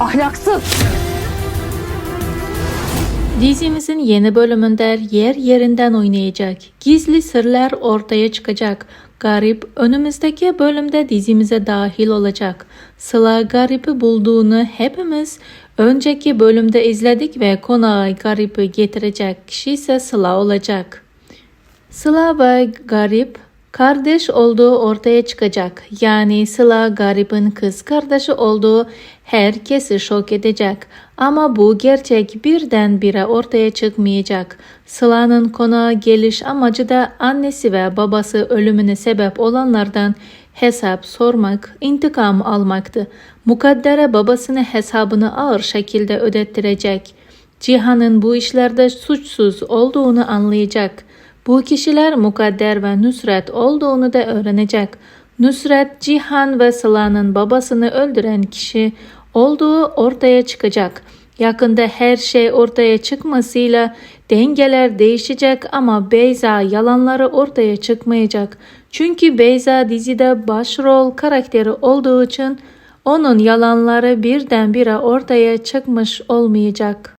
Ahlaksız. Dizimizin yeni bölümünde yer yerinden oynayacak. Gizli sırlar ortaya çıkacak. Garip önümüzdeki bölümde dizimize dahil olacak. Sıla Garip'i bulduğunu hepimiz önceki bölümde izledik ve konağa Garip'i getirecek kişi ise Sıla olacak. Sıla ve Garip kardeş olduğu ortaya çıkacak. Yani Sıla Garip'in kız kardeşi olduğu herkesi şok edecek. Ama bu gerçek birdenbire ortaya çıkmayacak. Sıla'nın konağa geliş amacı da annesi ve babası ölümüne sebep olanlardan hesap sormak, intikam almaktı. Mukaddere babasını hesabını ağır şekilde ödettirecek. Cihan'ın bu işlerde suçsuz olduğunu anlayacak. Bu kişiler Mukadder ve Nusret olduğunu da öğrenecek. Nusret, Cihan ve Sıla'nın babasını öldüren kişi olduğu ortaya çıkacak. Yakında her şey ortaya çıkmasıyla dengeler değişecek ama Beyza yalanları ortaya çıkmayacak. Çünkü Beyza dizide başrol karakteri olduğu için onun yalanları birdenbire ortaya çıkmış olmayacak.